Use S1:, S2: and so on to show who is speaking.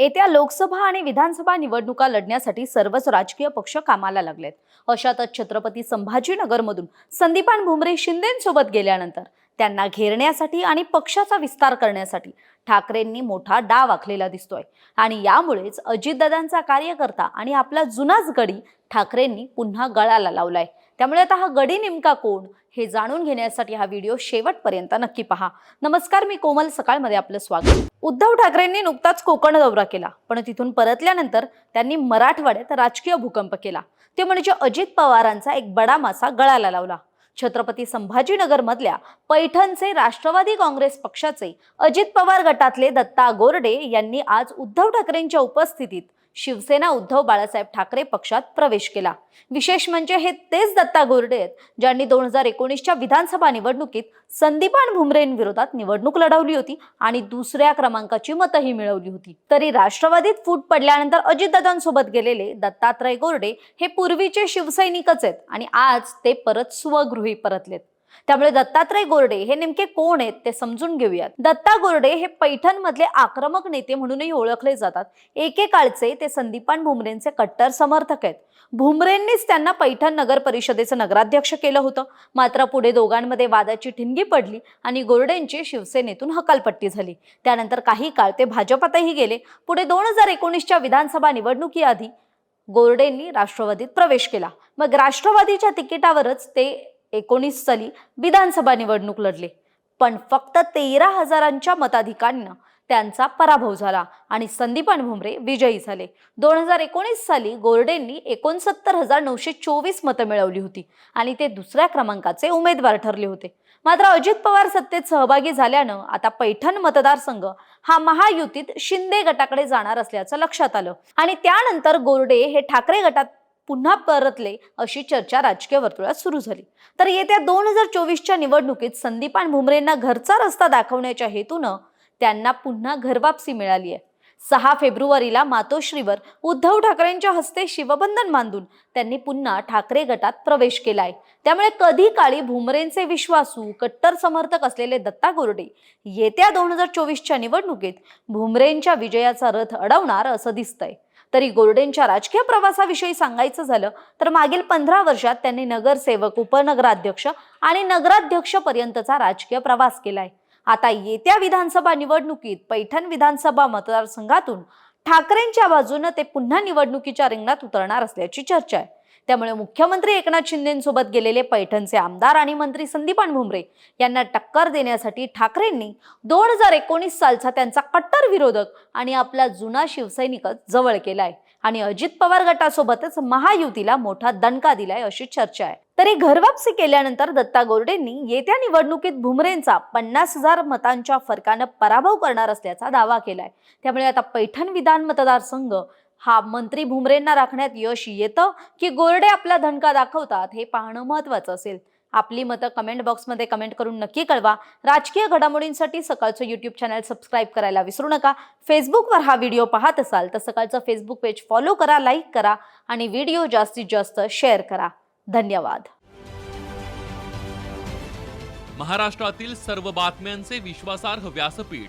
S1: येत्या लोकसभा आणि विधानसभा निवडणुका लढण्यासाठी सर्वच राजकीय पक्ष कामाला लागलेत. अशातच छत्रपती संभाजीनगरमधून संदीपान भुमरे शिंदेंसोबत गेल्यानंतर त्यांना घेरण्यासाठी आणि पक्षाचा विस्तार करण्यासाठी ठाकरेंनी मोठा डाव आखलेला दिसतोय. आणि यामुळेच अजितदादांचा कार्यकर्ता आणि आपला जुनाच गडी ठाकरेंनी पुन्हा गळाला लावलाय. त्यामुळे आता हा गडी नेमका कोण हे जाणून घेण्यासाठी हा व्हिडिओ शेवटपर्यंत नक्की पहा. नमस्कार मी कोमल. सकाळमध्ये आपलं स्वागत. उद्धव ठाकरेंनी नुकताच कोकण दौरा केला पण तिथून परतल्यानंतर त्यांनी मराठवाड्यात राजकीय भूकंप केला. ते म्हणजे अजित पवारांचा एक बडा मासा गळाला लावला. छत्रपती संभाजीनगर मधल्या पैठणचे राष्ट्रवादी काँग्रेस पक्षाचे अजित पवार गटातले दत्ता गोरडे यांनी आज उद्धव ठाकरेंच्या उपस्थितीत शिवसेना उद्धव बाळासाहेब ठाकरे पक्षात प्रवेश केला. विशेष म्हणजे हे तेच दत्ता गोरडे आहेत ज्यांनी दोन हजार एकोणीसच्या विधानसभा निवडणुकीत संदीपान भुमरेंविरोधात निवडणूक लढवली होती आणि दुसऱ्या क्रमांकाची मतही मिळवली होती. तरी राष्ट्रवादीत फूट पडल्यानंतर अजितदादांसोबत गेलेले दत्तात्रय गोरडे हे पूर्वीचे शिवसैनिकच आहेत आणि आज ते परत स्वगृही परतलेत. त्यामुळे दत्तात्रय गोरडे हे नेमके कोण आहेत ते समजून घेऊयात. दत्ता गोरडे हे पैठण मधले आक्रमक नेते म्हणूनही ओळखले जातात. एकेकाळचे ते संदीपान भुमरेंचे कट्टर समर्थक आहेत. भुमरेंनीच त्यांना पैठण नगर परिषदेचं नगराध्यक्ष केलं होतं. मात्र पुढे दोघांमध्ये वादाची ठिणगी पडली आणि गोरडेंची शिवसेनेतून हकालपट्टी झाली. त्यानंतर काही काळ ते भाजपातही गेले. पुढे दोन हजार एकोणीसच्या विधानसभा निवडणुकीआधी गोरडेंनी राष्ट्रवादीत प्रवेश केला. मग राष्ट्रवादीच्या तिकिटावरच ते एकोणीस साली विधानसभा निवडणूक लढले. पण फक्त तेरा हजारांच्या मताधिकांना त्यांचा पराभव झाला आणि संदीपान भुमरे विजयी झाले. दोन हजार एकोणीस साली गोरडेंनी एकोणसत्तर हजार नऊशे चोवीस मतं मिळवली होती आणि ते दुसऱ्या क्रमांकाचे उमेदवार ठरले होते. मात्र अजित पवार सत्तेत सहभागी झाल्यानं आता पैठण मतदारसंघ हा महायुतीत शिंदे गटाकडे जाणार असल्याचं लक्षात आलं. आणि त्यानंतर गोरडे हे ठाकरे गटात पुन्हा परतले अशी चर्चा राजकीय वर्तुळात सुरू झाली. तर येत्या दोन हजार चोवीसच्या निवडणुकीत संदीपान भुमरेंना घरचा रस्ता दाखवण्याच्या हेतूनं त्यांना पुन्हा घरवापसी मिळाली आहे सहा फेब्रुवारीला मातोश्रीवर उद्धव ठाकरेंच्या हस्ते शिवबंधन बांधून त्यांनी पुन्हा ठाकरे गटात प्रवेश केलाय. त्यामुळे कधी काळी भुमरेंचे विश्वासू कट्टर समर्थक असलेले दत्ता गोरडे येत्या दोन हजार चोवीसच्या निवडणुकीत भुमरेंच्या विजयाचा रथ अडवणार असं दिसतंय. तरी गोरडेंच्या राजकीय प्रवासाविषयी सांगायचं झालं तर मागील पंधरा वर्षात त्यांनी नगरसेवक उपनगराध्यक्ष आणि नगराध्यक्ष पर्यंतचा राजकीय प्रवास केलाय. आता येत्या विधानसभा निवडणुकीत पैठण विधानसभा मतदारसंघातून ठाकरेंच्या बाजूनं ते पुन्हा निवडणुकीच्या रिंगणात उतरणार असल्याची चर्चा आहे. त्यामुळे मुख्यमंत्री एकनाथ शिंदेसोबत गेलेले पैठणचे आमदार आणि मंत्री संदीपान भुमरे यांना टक्कर देण्यासाठी ठाकरेंनी दोन हजार एकोणीस सालचा त्यांचा कट्टर विरोधक आणि आपला जुना शिवसैनिकच जवळ केलाय. आणि अजित पवार गटासोबतच महायुतीला मोठा दणका दिलाय अशी चर्चा आहे. तरी घरवापसी केल्यानंतर दत्ता गोरडेंनी येत्या निवडणुकीत भुमरेंचा पन्नास हजार मतांच्या फरकानं पराभव करणार असल्याचा दावा केलाय. त्यामुळे आता पैठण विधान मतदारसंघ हा मंत्री भुमरेंना राखण्यात यश येतं की गोरडे आपला धणका दाखवतात हे पाहणं महत्वाचं असेल. आपली मतं कमेंट बॉक्समध्ये कमेंट करून नक्की कळवा. राजकीय घडामोडींसाठी सकाळचं यूट्यूब चॅनल सबस्क्राईब करायला विसरू नका. फेसबुकवर हा व्हिडिओ पाहत असाल तर सकाळचं फेसबुक पेज फॉलो करा लाईक करा आणि व्हिडिओ जास्तीत जास्त शेअर करा. धन्यवाद.
S2: महाराष्ट्रातील सर्व बातम्यांचे विश्वासार्ह व्यासपीठ.